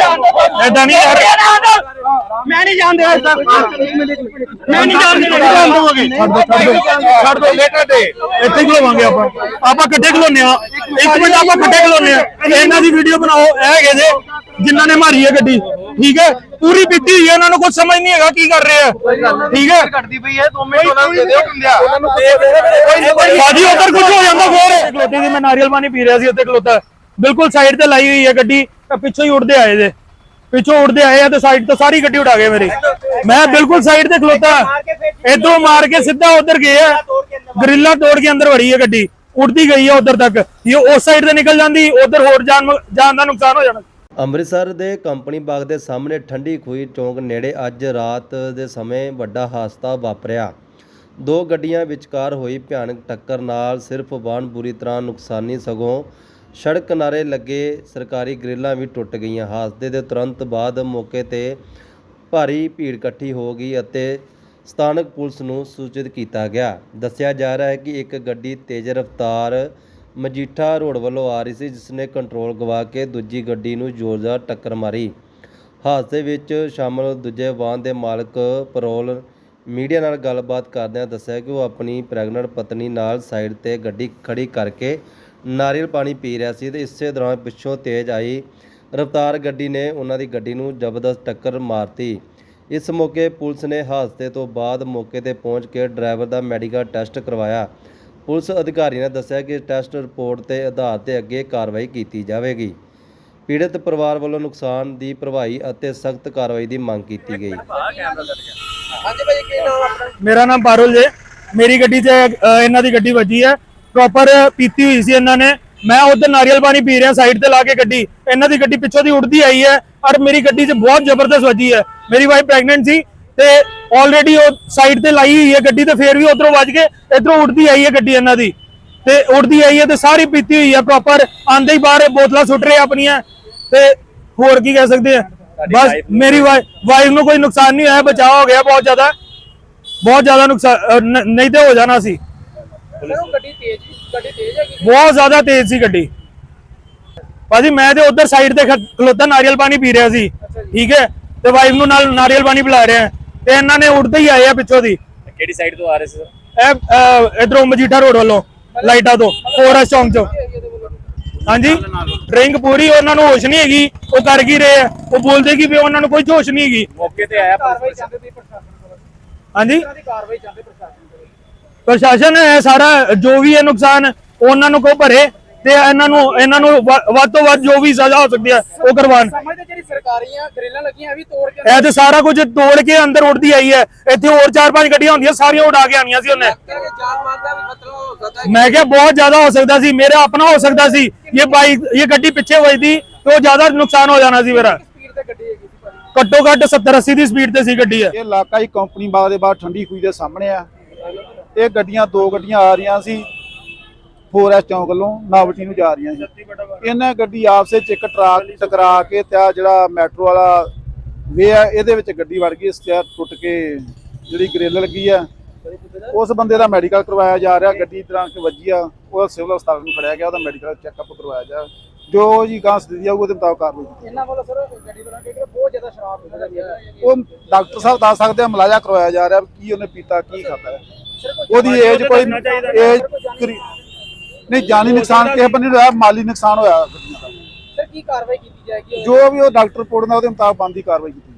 ਐਦਾਂ ਨਹੀਂ ਯਾਰ। ਮੈਂ ਨਹੀਂ ਜਾਣਦੇ ਸਰ ਮੈਂ ਨਹੀਂ ਜਾਣਦੇ ਜਾਣ ਦੋਗੇ ਛੱਡ ਦੋ ਛੱਡ ਦੋ। ਛੱਡ ਦੋ ਲੇਟਰ ਦੇ ਇੱਥੇ। ਹੀ ਖਲੋਵਾਂਗੇ ਆਪਾਂ। ਆਪਾਂ ਇਕੱਠੇ ਖਲੋਨੇ ਆ। ਇੱਕ ਮਿੰਟ ਆਪਾਂ ਇਕੱਠੇ ਖਲੋਨੇ ਆ। ਇਹਨਾਂ ਦੀ ਵੀਡੀਓ ਬਣਾਓ। ਇਹ ਹੈਗੇ ਜੇ ਜਿਨ੍ਹਾਂ ਨੇ ਮਾਰੀ ਹੈ ਗੱਡੀ। ਠੀਕ ਹੈ? ਪੂਰੀ ਪੀਤੀ ਹੋਈ ਹੈ ਇਹਨਾਂ ਨੂੰ ਕੁਝ ਸਮਝ ਨਹੀਂ ਹੈਗਾ ਕੀ ਕਰ ਰਹੇ ਆ। ਠੀਕ ਹੈ? ਕੱਟਦੀ ਪਈ ਹੈ 2 ਮਿੰਟ ਉਹਨਾਂ ਨੂੰ ਦੇ ਦਿਓ ਕਿੰਦਿਆ ਉਹਨਾਂ ਨੂੰ ਬਾਜੀ ਉਧਰ ਕੁਝ ਹੋ ਜਾਂਦਾ ਫੇਰ ਖਲੋਤੇ ਦੀ ਮੈਂ ਨਾਰੀਅਲ ਪਾਣੀ ਪੀ ਰਿਹਾ ਸੀ ਉੱਥੇ ਖਲੋਤਾ। ਬਿਲਕੁਲ ਸਾਈਡ ਤੇ ਲਾਈ ਹੋਈ ਹੈ ਗੱਡੀ, ਤਾਂ ਪਿੱਛੋਂ ਹੀ ਉੱਡਦੇ ਆਏ ਜੇ। ਪਿੱਛੋਂ ਉੱਡਦੇ ਆਏ ਆ ਤੇ ਸਾਈਡ ਤੋਂ ਸਾਰੀ ਗੱਡੀ ਉਡਾ ਗਏ ਮੇਰੀ। ਮੈਂ ਬਿਲਕੁਲ ਸਾਈਡ ਤੇ ਖਲੋਤਾ। ਇਦੋਂ ਮਾਰ ਕੇ ਸਿੱਧਾ ਉਧਰ ਗਏ ਆ। ਗਰਿੱਲਾ ਤੋੜ ਕੇ ਅੰਦਰ ਵੜੀ ਹੈ ਗੱਡੀ। ਉੱਡਦੀ ਗਈ ਹੈ ਉਧਰ ਤੱਕ। ਇਹ ਉਸ ਸਾਈਡ ਤੇ ਨਿਕਲ ਜਾਂਦੀ, ਉਧਰ ਹੋਰ ਜਾਨ ਜਾਨ ਦਾ ਨੁਕਸਾਨ ਹੋ ਜਾਣਾ। ਅੰਮ੍ਰਿਤਸਰ ਦੇ ਕੰਪਨੀ ਬਾਗ ਦੇ ਸਾਹਮਣੇ ਠੰਡੀ ਖੂਈ ਚੌਂਕ ਨੇੜੇ ਅੱਜ ਰਾਤ ਦੇ ਸਮੇਂ ਵੱਡਾ ਹਾਦਸਾ ਵਾਪਰਿਆ। ਦੋ ਗੱਡੀਆਂ ਵਿਚਕਾਰ ਹੋਈ ਭਿਆਨਕ ਟੱਕਰ ਨਾਲ ਸਿਰਫ ਵਾਹਨ ਬੁਰੀ ਤਰ੍ਹਾਂ ਨੁਕਸਾਨੀ ਸਗੋਂ ਸੜਕ ਕਿਨਾਰੇ ਲੱਗੇ ਸਰਕਾਰੀ ਗ੍ਰਿਲਾਂ ਵੀ ਟੁੱਟ ਗਈਆਂ। ਹਾਦਸੇ ਦੇ ਤੁਰੰਤ ਬਾਅਦ ਮੌਕੇ ਤੇ ਭਾਰੀ ਭੀੜ ਇਕੱਠੀ ਹੋ ਗਈ ਅਤੇ ਸਥਾਨਕ ਪੁਲਿਸ ਨੂੰ ਸੂਚਿਤ ਕੀਤਾ ਗਿਆ। ਦੱਸਿਆ ਜਾ ਰਿਹਾ ਹੈ ਕਿ ਇੱਕ ਗੱਡੀ ਤੇਜ਼ ਰਫ਼ਤਾਰ ਮਜੀਠਾ ਰੋਡ ਵੱਲੋਂ ਆ ਰਹੀ ਸੀ ਜਿਸ ਨੇ ਕੰਟਰੋਲ ਗਵਾ ਕੇ ਦੂਜੀ ਗੱਡੀ ਨੂੰ ਜ਼ੋਰਦਾਰ ਟੱਕਰ ਮਾਰੀ। ਹਾਦਸੇ ਵਿੱਚ ਸ਼ਾਮਲ ਦੂਜੇ ਵਾਹਨ ਦੇ ਮਾਲਕ ਪਰੋਲ ਮੀਡੀਆ ਨਾਲ ਗੱਲਬਾਤ ਕਰਦਿਆਂ ਦੱਸਿਆ ਕਿ ਉਹ ਆਪਣੀ ਪ੍ਰੈਗਨੈਂਟ ਪਤਨੀ ਨਾਲ ਸਾਈਡ ਤੇ ਗੱਡੀ ਖੜੀ ਕਰਕੇ ਨਾਰੀਅਲ ਪਾਣੀ ਪੀ ਰਿਹਾ ਸੀ ਤੇ ਇਸੇ ਦੌਰਾਨ ਪਿੱਛੋਂ ਤੇਜ਼ ਆਈ ਰਫ਼ਤਾਰ ਗੱਡੀ ਨੇ ਉਹਨਾਂ ਦੀ ਗੱਡੀ ਨੂੰ ਜ਼ਬਰਦਸਤ ਟੱਕਰ ਮਾਰਤੀ। ਇਸ ਮੌਕੇ ਪੁਲਿਸ ਨੇ ਹਾਦਸੇ ਤੋਂ ਬਾਅਦ ਮੌਕੇ ਤੇ ਪਹੁੰਚ ਕੇ ਡਰਾਈਵਰ ਦਾ ਮੈਡੀਕਲ ਟੈਸਟ ਕਰਵਾਇਆ। ਪੁਲਿਸ ਅਧਿਕਾਰੀ ਨੇ ਦੱਸਿਆ ਕਿ ਟੈਸਟ ਰਿਪੋਰਟ ਦੇ ਆਧਾਰ ਤੇ ਅੱਗੇ ਕਾਰਵਾਈ ਕੀਤੀ ਜਾਵੇਗੀ। ਪੀੜਤ ਪਰਿਵਾਰ ਵੱਲੋਂ ਨੁਕਸਾਨ ਦੀ ਭਰਵਾਈ ਅਤੇ ਸਖਤ ਕਾਰਵਾਈ ਦੀ ਮੰਗ ਕੀਤੀ ਗਈ। ਮੇਰਾ ਨਾਮ ਪਾਰੁਲ ਜੇ। ਮੇਰੀ ਗੱਡੀ 'ਚ ਅ, ਇਹਨਾਂ ਦੀ ਗੱਡੀ ਵੱਜੀ ਹੈ। ਪ੍ਰੋਪਰ ਪੀਤੀ ਹੋਈ ਸੀ ਇਹਨਾਂ ਨੇ। ਮੈਂ ਉਧਰ ਨਾਰੀਅਲ ਪਾਣੀ ਪੀ ਰਿਹਾ ਸਾਈਡ ਤੇ ਲਾ ਕੇ ਗੱਡੀ। ਇਹਨਾਂ ਦੀ ਗੱਡੀ ਪਿੱਛੋਂ ਦੀ ਉੱਡਦੀ ਆਈ ਹੈ ਔਰ ਮੇਰੀ ਗੱਡੀ 'ਚ ਬਹੁਤ ਜ਼ਬਰਦਸਤ ਵੱਜੀ ਹੈ। ਮੇਰੀ ਵਾਈਫ ਪ੍ਰੈਗਨੈਂਟ ਸੀ ਤੇ ਆਲਰੇਡੀ ਉਹ ਸਾਈਡ ਤੇ ਲਾਈ ਹੋਈ ਹੈ ਗੱਡੀ ਤੇ ਫੇਰ ਵੀ ਉਧਰੋਂ ਵੱਜ ਕੇ ਇਧਰੋਂ ਉੱਡਦੀ ਆਈ ਹੈ ਗੱਡੀ ਇਹਨਾਂ ਦੀ। ਤੇ ਉੱਡਦੀ ਆਈ ਹੈ ਤੇ ਸਾਰੀ ਪੀਤੀ ਹੋਈ ਹੈ ਪ੍ਰੋਪਰ ਆਂਦੇ ਹੀ ਬਾਹਰ ਬੋਤਲਾਂ ਸੁੱਟ ਰਹੇ ਆਪਣੀਆਂ। ਤੇ ਹੋਰ ਕੀ ਕਹਿ ਸਕਦੇ ਆ। ਬਸ ਮੇਰੀ ਵਾਈਫ ਨੂੰ ਕੋਈ ਨੁਕਸਾਨ ਨਹੀਂ ਹੋਇਆ ਬਚਾਅ ਹੋ ਗਿਆ ਬਹੁਤ ਜ਼ਿਆਦਾ। ਬਹੁਤ ਜ਼ਿਆਦਾ ਨੁਕਸਾਨ ਨਹੀਂ ਤੇ ਹੋ ਜਾਣਾ ਸੀ। ਸਰ ਉਹ ਗੱਡੀ ਤੇਜ਼ ਗੱਡੀ ਤੇਜ਼ ਹੈਗੀ ਬਹੁਤ ਜ਼ਿਆਦਾ ਤੇਜ਼ ਸੀ ਗੱਡੀ। ਭਾਜੀ ਮੈਂ ਤੇ ਉਧਰ ਸਾਈਡ ਤੇ ਖਲੋਤਾ ਨਾਰੀਅਲ ਪਾਣੀ ਪੀ ਰਿਹਾ ਸੀ। ਠੀਕ ਹੈ? ਤੇ ਵਾਈਫ ਨੂੰ ਨਾਲ ਨਾਰੀਅਲ ਪਾਣੀ ਪਿਲਾ ਰਿਹਾ। ਤੇ ਇਹਨਾਂ ਨੇ ਉੱਡਦੇ ਹੀ ਆਏ ਆ ਪਿੱਛੋਂ ਦੀ। ਕਿਹੜੀ ਸਾਈਡ ਤੋਂ ਆ ਰਹੇ ਸੀ ਸਰ ਇਹ ਇਧਰੋਂ ਮਜੀਠਾ ਰੋਡ ਵੱਲੋਂ ਲਾਈਟਾਂ ਤੋਂ ਫੋਰਸ ਚੌਂਕ ਚੋਂ। ਹਾਂਜੀ? ਡਰਿੰਕ ਪੂਰੀ ਉਹਨਾਂ ਨੂੰ ਹੋਸ਼ ਨਹੀਂ ਹੈਗੀ। ਉਹ ਕਰ ਕੀ ਰਹੇ ਆ? ਉਹ ਬੋਲਦੇ ਕਿ ਵੀ ਉਹਨਾਂ ਨੂੰ ਕੋਈ ਹੋਸ਼ ਨਹੀਂ ਹੈਗੀ। ਮੌਕੇ ਤੇ ਆਇਆ ਹਾਂਜੀ ਕਾਰਵਾਈ ਚਾਹੁੰਦੇ ਪ੍ਰਸ਼ਾਸਨ ਕੋਲੋਂ। ਪ੍ਰਸ਼ਾਸਨ ਹੈ ਸਾਰਾ ਜੋ ਵੀ ਹੈ ਨੁਕਸਾਨ ਉਹਨਾਂ ਨੂੰ ਕੋ ਭਰੇ ਤੇ ਇਹਨਾਂ ਨੂੰ ਇਹਨਾਂ ਨੂੰ ਵੱਧ ਤੋਂ ਵੱਧ ਜੋ ਵੀ ਸਜ਼ਾ ਹੋ ਸਕਦੀ ਹੈ ਉਹ ਕਰਵਾਉਣ। ਸਮਝਦੇ ਜਿਹੜੀ ਸਰਕਾਰੀਆਂ ਗ੍ਰਿਲਾਂ ਲੱਗੀਆਂ ਇਹ ਵੀ ਤੋੜ ਕੇ ਇਹ ਤੇ ਸਾਰਾ ਕੁਝ ਤੋੜ ਕੇ ਅੰਦਰ ਉੱਡਦੀ ਆਈ ਹੈ। ਇੱਥੇ ਹੋਰ ਚਾਰ ਪੰਜ ਗੱਡੀਆਂ ਹੁੰਦੀਆਂ ਸਾਰੀਆਂ ਉਡਾ ਕੇ ਆਣੀਆਂ ਸੀ ਉਹਨੇ। ਹੋ ਹੈ। ਮੈਂ ਕਿਹਾ ਬਹੁਤ ਜ਼ਿਆਦਾ ਹੋ ਸਕਦਾ ਸੀ ਮੇਰਾ ਆਪਣਾ ਹੋ ਸਕਦਾ ਸੀ ਇਹ ਬਾਈਕ ਇਹ ਗੱਡੀ ਪਿੱਛੇ ਵੱਜਦੀ ਤੇ ਉਹ ਜ਼ਿਆਦਾ ਨੁਕਸਾਨ ਹੋ ਜਾਣਾ ਸੀ ਮੇਰਾ। ਘੱਟੋ ਘੱਟ 70 80 ਦੀ ਸਪੀਡ ਤੇ ਸੀ ਗੱਡੀ ਇਹ। ਇਹ ਇਲਾਕਾ ਹੀ ਕੰਪਨੀ ਬਾਗ ਦੇ ਬਾਹਰ ਠੰਡੀ ਖੂਹੀ ਦੇ ਸਾਹਮਣੇ ਆ। ਇਹ ਗੱਡੀਆਂ ਦੋ ਗੱਡੀਆਂ ਆ ਰਹੀਆਂ ਸੀ ਫੋਰੈਸ ਚੌਂਕ ਵੱਲੋਂ ਨਾਵਟੀ ਨੂੰ ਜਾ ਰਹੀਆਂ ਸੀ। ਇਹਨਾਂ ਗੱਡੀ ਆਪਸ ਵਿੱਚ ਇੱਕ ਟਰੱਕ ਟਕਰਾ ਕੇ ਤੇ ਆਹ ਜਿਹੜਾ ਮੈਟਰੋ ਵਾਲਾ ਵੇ ਆ, ਇਹਦੇ ਵਿੱਚ ਗੱਡੀ ਵੜ ਗਈ ਸਟਿਆਰ ਟੁੱਟ ਕੇ ਜਿਹੜੀ ਗ੍ਰਿਲ ਲੱਗੀ ਆ, ਉਸ ਬੰਦੇ ਦਾ ਮੈਡੀਕਲ ਕਰਵਾਇਆ ਜਾ ਰਿਹਾ, ਗੱਡੀ ਤਰ੍ਹਾਂ ਕਿ ਵੱਜੀ ਆ, ਉਹ ਸਿਵਲ ਹਸਪਤਾਲ ਨੂੰ ਫੜਿਆ ਗਿਆ, ਉਹਦਾ ਮੈਡੀਕਲ ਚੈੱਕਅਪ ਕਰਵਾਇਆ ਜਾ। ਜੋ ਜੀ ਗਾਂ ਸਥਿਤੀ ਆਊ ਉਹਦੇ ਮੁਤਾਬਕ ਕਾਰਵਾਈ ਕੀਤੀ ਇਹਨਾਂ ਵੱਲੋਂ ਸਰ ਗੱਡੀ ਬਣਾ ਕੇ ਬਹੁਤ ਜ਼ਿਆਦਾ ਸ਼ਰਾਬ ਪੀਂਦਾ ਲੱਗਿਆ ਉਹ ਡਾਕਟਰ ਸਾਹਿਬ ਦੱਸ ਸਕਦੇ ਆ ਮਲਾਜਾ ਕਰਵਾਇਆ ਜਾ ਰਿਹਾ ਕੀ ਉਹਨੇ ਪੀਤਾ ਕੀ ਹੈ। ਉਹਦੀ ਏਜ ਕੋਈ ਏਜ ਨਹੀਂ ਜਾਨੀ ਨੁਕਸਾਨ ਕਿਸੇ ਬੰਦੇ ਨੂੰ ਹੋਇਆ ਮਾਲੀ ਨੁਕਸਾਨ ਹੋਇਆ। ਸਰ ਕੀ ਕਾਰਵਾਈ ਕੀਤੀ ਜਾਏਗੀ? ਜੋ ਵੀ ਉਹ ਡਾਕਟਰ ਰਿਪੋਰਟ ਨਾਲ ਉਹਦੇ ਮੁਤਾਬਕ ਬੰਦੀ ਕਾਰਵਾਈ ਕੀਤੀ